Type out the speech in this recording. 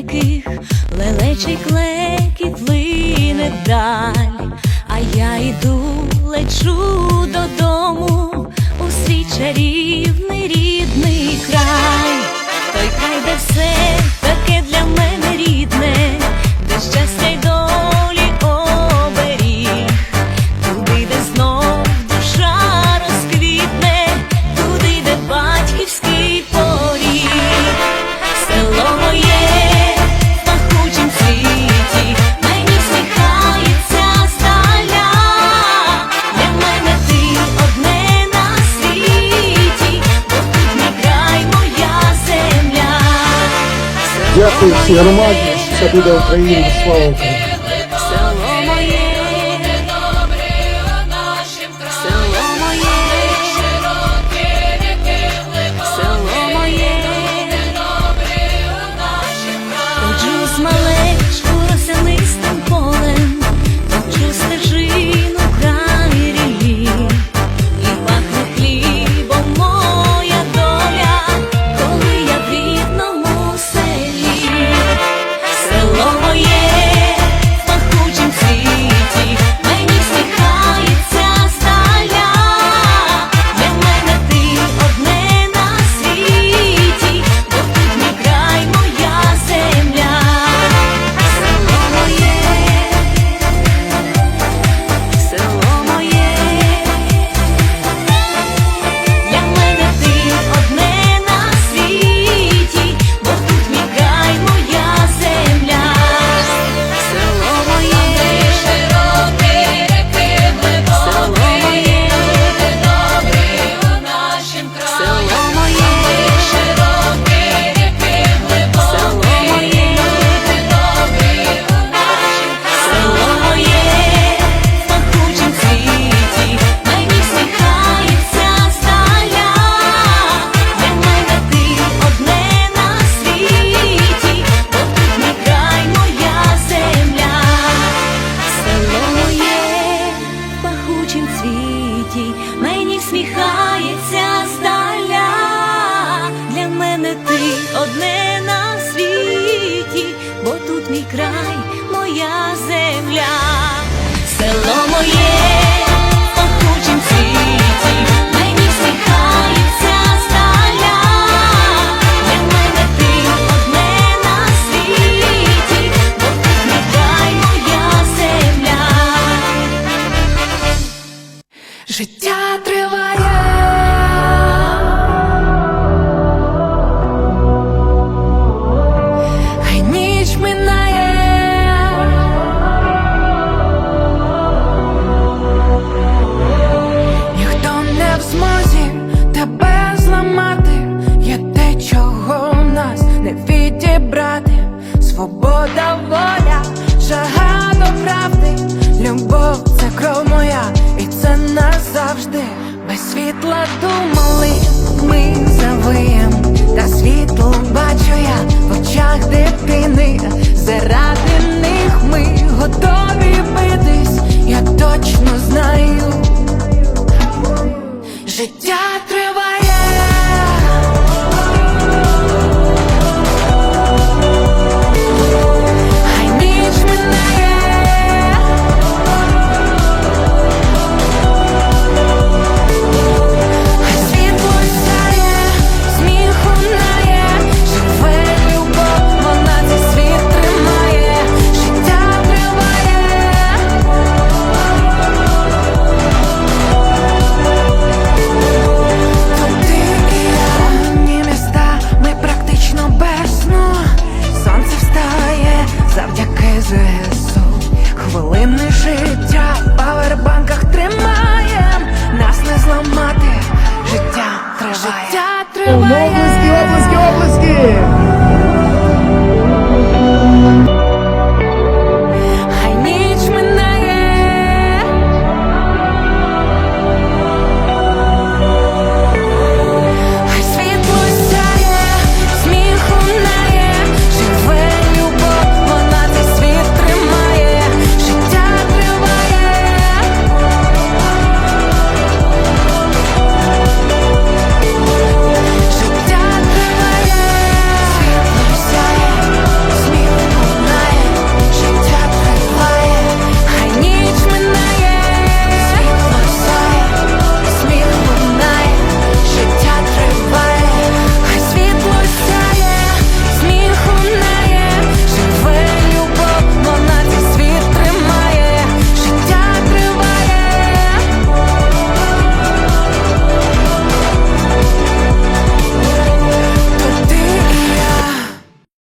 яких лелечий клекіт плине вдаль, а я йду, лечу додому у свій чарівний рідний край, той край, де все таке для мене рідне, де щастя. Дякую всій громаді. Все буде Україна. Слава Україні! не ти одне на світі, бо тут мій край, моя земля, село моє. Життя три. Облески, облески, облески!